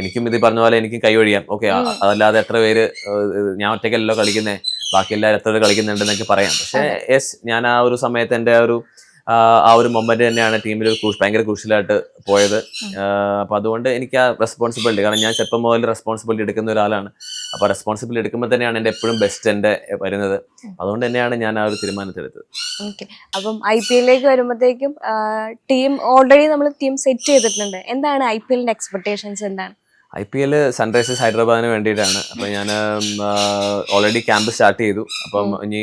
എനിക്കും ഇത് പറഞ്ഞ പോലെ എനിക്കും കൈവഴിയാം ഓക്കെ അതല്ലാതെ എത്ര പേര് ഞാൻ ഒറ്റയ്ക്കല്ലോ കളിക്കുന്നേ ബാക്കി എല്ലാവരും എത്ര പേര് കളിക്കുന്നുണ്ടെന്നൊക്കെ പറയാം. പക്ഷേ യെസ് ഞാൻ ആ ഒരു സമയത്ത് എന്റെ ആ ഒരു ആ ഒരു മൊമെന്റ് തന്നെയാണ് ടീമിൽ ഭയങ്കര ക്രൂഷ്യലായിട്ട് പോയത്. അപ്പൊ അതുകൊണ്ട് എനിക്ക് ആ റെസ്പോൺസിബിലിറ്റി കാരണം ഞാൻ ചെറുപ്പം മുതൽ റെസ്പോൺസിബിലിറ്റി എടുക്കുന്ന ഒരാളാണ്. അപ്പൊ റെസ്പോൺസിബിലിറ്റി എടുക്കുമ്പോൾ തന്നെയാണ് എന്റെ എപ്പോഴും ബെസ്റ്റ് എന്റെ വരുന്നത്. അതുകൊണ്ട് തന്നെയാണ് ഞാൻ ആ ഒരു തീരുമാനത്തിലെടുത്തത് ഓക്കെ. അപ്പം ഐ പി എല്ലിലേക്ക് വരുമ്പോഴത്തേക്കും ടീം ഓൾറെഡി നമ്മൾ ടീം സെറ്റ് ചെയ്തിട്ടുണ്ട്. എന്താണ് ഐ പി എല്ലിന്റെ എക്സ്പെക്ടേഷൻസ് എന്താണ്? ഐ പി എൽ സൺറൈസേഴ്സ് ഹൈദരാബാദിന് വേണ്ടിയിട്ടാണ്. അപ്പോൾ ഞാൻ ഓൾറെഡി ക്യാമ്പ് സ്റ്റാർട്ട് ചെയ്തു. അപ്പം ഇനി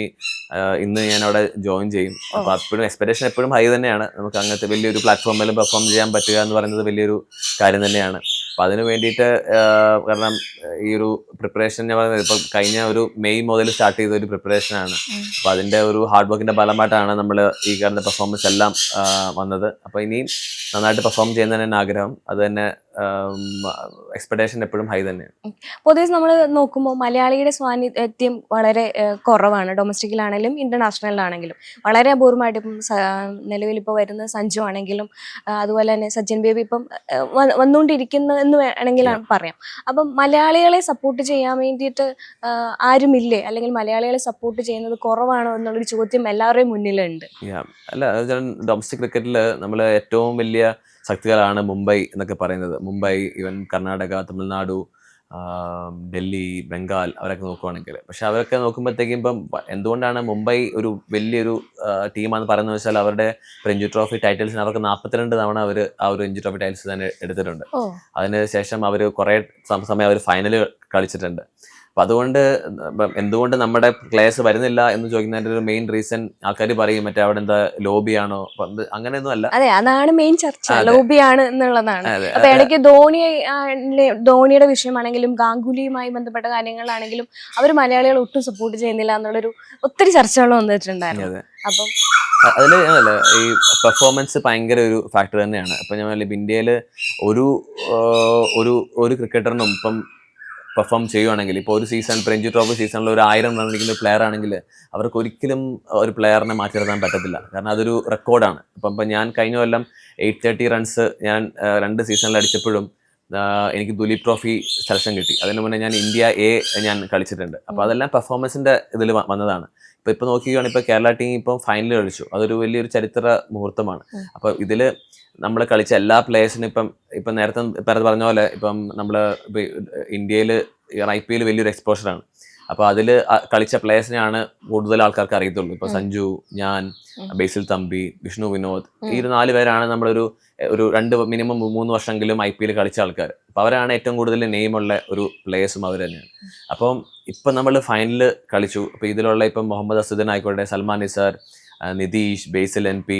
ഇന്ന് ഞാൻ അവിടെ ജോയിൻ ചെയ്യും അപ്പോൾ അപ്പോഴും എക്സ്പെക്ടേഷൻ എപ്പോഴും ഹൈ തന്നെയാണ്. നമുക്ക് അങ്ങനത്തെ വലിയൊരു പ്ലാറ്റ്ഫോമിലും പെർഫോം ചെയ്യാൻ പറ്റുക എന്ന് പറയുന്നത് വലിയൊരു കാര്യം തന്നെയാണ്. അപ്പം അതിന് വേണ്ടിയിട്ട് കാരണം ഈ ഒരു പ്രിപ്പറേഷൻ ഞാൻ പറയുന്നത് ഇപ്പം കഴിഞ്ഞ ഒരു മെയ് മുതൽ സ്റ്റാർട്ട് ചെയ്ത ഒരു പ്രിപ്പറേഷനാണ് അപ്പോൾ അതിന്റെ ഒരു ഹാർഡ് വർക്കിന്റെ ഫലമായിട്ടാണ് നമ്മൾ ഈ കാണുന്ന പെർഫോമൻസ് എല്ലാം വന്നത്. അപ്പോൾ ഇനിയും നന്നായിട്ട് പെർഫോം ചെയ്യുന്നതിന് ആഗ്രഹം. അത് തന്നെ എക്സ്പെക്ടേഷൻ എപ്പോഴും ഹൈ തന്നെയാണ്. പൊതുവെ നമ്മൾ നോക്കുമ്പോൾ മലയാളിയുടെ സ്വാന്നിധ്യം വളരെ കുറവാണ്. ഡൊമസ്റ്റിക്കിലാണെങ്കിലും ഇന്റർനാഷണലിലാണെങ്കിലും വളരെ അപൂർവമായിട്ട് ഇപ്പം ഇപ്പോൾ വരുന്ന സഞ്ജു ആണെങ്കിലും അതുപോലെ തന്നെ സച്ചിൻ ബേബി ഇപ്പം വന്നുകൊണ്ടിരിക്കുന്നു എന്ന് വേണമെങ്കിലാണ് പറയാം. അപ്പം മലയാളികളെ സപ്പോർട്ട് ചെയ്യാൻ വേണ്ടിയിട്ട് ആരുമില്ലേ? അല്ലെങ്കിൽ മലയാളികളെ സപ്പോർട്ട് ചെയ്യുന്നത് കുറവാണോ എന്നുള്ളൊരു ചോദ്യം എല്ലാവരുടെയും മുന്നിലുണ്ട്. അല്ല ഡൊമസ്റ്റിക് ക്രിക്കറ്റിൽ നമ്മൾ ഏറ്റവും വലിയ ശക്തികളാണ് മുംബൈ എന്നൊക്കെ പറയുന്നത്. മുംബൈ ഇവൻ കർണാടക തമിഴ്നാടു ഡൽഹി ബംഗാൾ അവരൊക്കെ നോക്കുവാണെങ്കിൽ. പക്ഷെ അവരൊക്കെ നോക്കുമ്പോഴത്തേക്കും ഇപ്പം എന്തുകൊണ്ടാണ് മുംബൈ ഒരു വലിയൊരു ടീമാണെന്ന് പറയുന്നത് വെച്ചാൽ അവരുടെ രഞ്ജി ട്രോഫി ടൈറ്റിൽസിന് അവർക്ക് നാൽപ്പത്തിരണ്ട് തവണ അവർ ആ ഒരു രഞ്ജി ട്രോഫി ടൈറ്റിൽസ് തന്നെ എടുത്തിട്ടുണ്ട്. അതിനുശേഷം അതിന് അവർ കുറേ സമയം അവർ ഫൈനൽ കളിച്ചിട്ടുണ്ട്. അപ്പം അതുകൊണ്ട് എന്തുകൊണ്ട് നമ്മുടെ പ്ലേയേഴ്സ് വരുന്നില്ല എന്ന് ചോദിക്കുന്നതിന്റെ ഒരു മെയിൻ റീസൺ ആൾക്കാർ പറയും മറ്റേ അവിടെ എന്താ ലോബിയാണോ അങ്ങനെയൊന്നും അല്ല. അതെ അതാണ് മെയിൻ ചർച്ച. ലോബിയാണ് എന്നുള്ളതാണ്. അപ്പൊ ഇടയ്ക്ക് ധോണി ധോണിയുടെ വിഷയമാണെങ്കിലും ഗാംഗുലിയുമായി ബന്ധപ്പെട്ട കാര്യങ്ങളാണെങ്കിലും അവർ മലയാളികൾ ഒട്ടും സപ്പോർട്ട് ചെയ്യുന്നില്ല എന്നുള്ളൊരു ഒത്തിരി ചർച്ചകൾ വന്നിട്ടുണ്ടായിരുന്നു. അപ്പം അതിൽ ഞാനല്ല ഈ പെർഫോമൻസ് ഭയങ്കര ഒരു ഫാക്ടർ തന്നെയാണ്. അപ്പം ഞാൻ ഇന്ത്യയിൽ ഒരു ഒരു ഒരു ക്രിക്കറ്ററിനും ഇപ്പം പെർഫോം ചെയ്യുവാണെങ്കിൽ ഇപ്പോൾ ഒരു സീസൺ രഞ്ജി ട്രോഫി സീസണിൽ ഒരു ആയിരം റൺ അടിക്കുന്ന പ്ലെയർ ആണെങ്കിൽ അവർക്ക് ഒരിക്കലും ഒരു പ്ലെയറിനെ മാറ്റി നിർത്താൻ പറ്റത്തില്ല. കാരണം അതൊരു റെക്കോർഡാണ് അപ്പം ഇപ്പം ഞാൻ കഴിഞ്ഞ കൊല്ലം എയ്റ്റ് തേർട്ടി റൺസ് ഞാൻ രണ്ട് സീസണിൽ അടിച്ചപ്പോഴും എനിക്ക് ദുലീപ് ട്രോഫി സെലക്ഷൻ കിട്ടി. അതിന് മുന്നേ ഞാൻ ഇന്ത്യ എ ഞാൻ കളിച്ചിട്ടുണ്ട്. അപ്പോൾ അതെല്ലാം പെർഫോമൻസിന്റെ ഇതിൽ വന്നതാണ്. ഇപ്പോൾ ഇപ്പോൾ നോക്കുകയാണെങ്കിൽ ഇപ്പോൾ കേരള ടീം ഇപ്പം ഫൈനൽ കളിച്ചു. അതൊരു വലിയൊരു ചരിത്ര മുഹൂർത്തമാണ്. അപ്പോൾ ഇതിൽ നമ്മൾ കളിച്ച എല്ലാ പ്ലേയേഴ്സിനും ഇപ്പം ഇപ്പം നേരത്തെ നേരത്തെ പറഞ്ഞ പോലെ ഇപ്പം നമ്മൾ ഇന്ത്യയിൽ ഐ പി എൽ വലിയൊരു എക്സ്പോഷറാണ് അപ്പോൾ അതിൽ കളിച്ച പ്ലേയേഴ്സിനെയാണ് കൂടുതൽ ആൾക്കാർക്ക് അറിയത്തുള്ളൂ. ഇപ്പൊ സഞ്ജു ഞാൻ ബേസിൽ തമ്പി വിഷ്ണു വിനോദ് ഈ ഒരു നാല് പേരാണ് നമ്മളൊരു ഒരു രണ്ട് മിനിമം മൂന്ന് വർഷമെങ്കിലും ഐ പി എൽ കളിച്ച ആൾക്കാർ അപ്പോൾ അവരാണ് ഏറ്റവും കൂടുതൽ നെയിമുള്ള ഒരു പ്ലേയേഴ്സും അവർ തന്നെയാണ്. അപ്പം ഇപ്പം നമ്മൾ ഫൈനലിൽ കളിച്ചു. അപ്പോൾ ഇതിലുള്ള ഇപ്പം മുഹമ്മദ് അസുദ്ദീൻ ആയിക്കോട്ടെ സൽമാൻ നിസാർ നിതീഷ് ബേസിൽ എൻ പി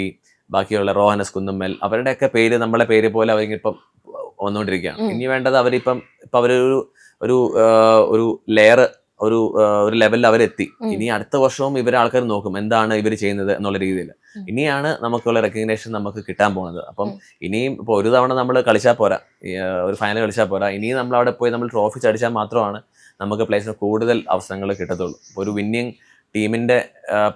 ബാക്കിയുള്ള റോഹനസ് കുന്നുമ്മൽ അവരുടെയൊക്കെ പേര് നമ്മളെ പേര് പോലെ അവരിപ്പം വന്നുകൊണ്ടിരിക്കുകയാണ് ഇനി വേണ്ടത് അവരിപ്പം ഇപ്പം അവരൊരു ഒരു ഒരു ലെയർ ഒരു ഒരു ലെവലിൽ അവരെത്തി. ഇനി അടുത്ത വർഷവും ഇവരെ ആൾക്കാർ നോക്കും എന്താണ് ഇവർ ചെയ്യുന്നത് എന്നുള്ള രീതിയിൽ. ഇനിയാണ് നമുക്കുള്ള റെക്കഗ്നേഷൻ നമുക്ക് കിട്ടാൻ പോകുന്നത്. അപ്പം ഇനിയും ഇപ്പോൾ ഒരു തവണ നമ്മൾ കളിച്ചാൽ പോരാ. ഒരു ഫൈനൽ കളിച്ചാൽ പോരാ. ഇനിയും നമ്മൾ അവിടെ പോയി നമ്മൾ ട്രോഫി അടിച്ചാൽ മാത്രമാണ് നമുക്ക് പ്ലേസിന് കൂടുതൽ അവസരങ്ങൾ കിട്ടത്തുള്ളൂ. ഇപ്പോൾ ഒരു വിന്നിങ് ടീമിന്റെ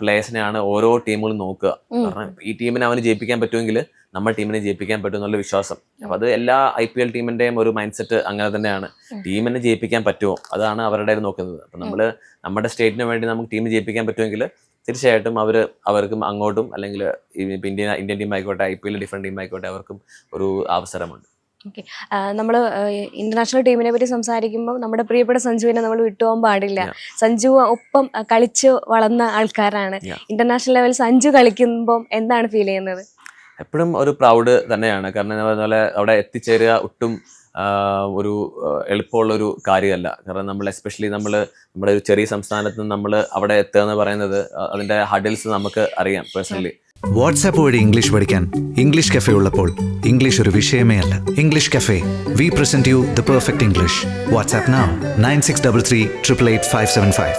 പ്ലേസിനെയാണ് ഓരോ ടീമുകളും നോക്കുക. കാരണം ഈ ടീമിനെ അവന് ജയിപ്പിക്കാൻ പറ്റുമെങ്കിൽ നമ്മുടെ ടീമിനെ ജയിപ്പിക്കാൻ പറ്റും എന്നുള്ള വിശ്വാസം. അപ്പൊ അത് എല്ലാ ഐ പി എൽ ടീമിന്റെയും ഒരു മൈൻഡ് സെറ്റ് അങ്ങനെ തന്നെയാണ്. ടീമിനെ ജയിപ്പിക്കാൻ പറ്റുമോ? അതാണ് അവരുടെ നോക്കുന്നത്. അപ്പൊ നമ്മൾ നമ്മുടെ സ്റ്റേറ്റിന് വേണ്ടി നമുക്ക് ടീം ജയിപ്പിക്കാൻ പറ്റുമെങ്കിൽ തീർച്ചയായിട്ടും അവർ അവർക്കും അങ്ങോട്ടും അല്ലെങ്കിൽ ഇന്ത്യൻ ഇന്ത്യൻ ടീം ആയിക്കോട്ടെ I P L different team ആയിക്കോട്ടെ അവർക്കും ഒരു അവസരമുണ്ട്. നമ്മൾ ഇന്റർനാഷണൽ ടീമിനെ പറ്റി സംസാരിക്കുമ്പോൾ നമ്മുടെ പ്രിയപ്പെട്ട സഞ്ജുവിനെ നമ്മൾ വിട്ടുപോകാൻ പാടില്ല. സഞ്ജു ഒപ്പം കളിച്ച് വളർന്ന ആൾക്കാരാണ്. ഇന്റർനാഷണൽ ലെവൽ സഞ്ജു കളിക്കുമ്പോൾ എന്താണ് ഫീൽ ചെയ്യുന്നത്? എപ്പോഴും ഒരു പ്രൗഡ് തന്നെയാണ്. കാരണം ഞാൻ പറഞ്ഞ പോലെ അവിടെ എത്തിച്ചേരുക ഒട്ടും ഒരു എളുപ്പമുള്ളൊരു കാര്യമല്ല. കാരണം നമ്മൾ എസ്പെഷ്യലി നമ്മൾ നമ്മുടെ ഒരു ചെറിയ സംസ്ഥാനത്ത് നിന്ന് നമ്മൾ അവിടെ എത്തുക എന്ന് പറയുന്നത് അതിന്റെ ഹഡിൽസ് നമുക്ക് അറിയാം പേഴ്സണലി വാട്സാപ്പ് വഴി ഇംഗ്ലീഷ് പഠിക്കാൻ ഇംഗ്ലീഷ് കഫേ ഉള്ളപ്പോൾ ഇംഗ്ലീഷ് ഒരു വിഷയമേ അല്ല. English cafe we present you the perfect English WhatsApp nine six double three triple eight five seven five